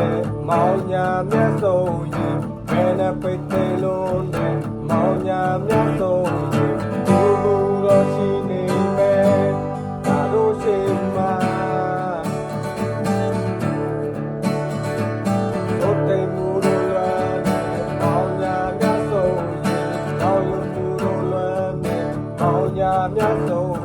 တယ်မောင်ညာမျက်စုံရင်ဘယ်နဲ့ပိတ်သိလုံးတယ်မောင်ညာမျက်စုံရင်ဘူးဘူးတော့ရှိနေမယ်ဒါတို့ရှိမှာတို့တိမ်မှုလို့လွမ်းတယ်မောင်ညာမျက်စုံရင်မောင်ရမှုလို့လွမ်းတယ်မောင်ညာမျက်စုံ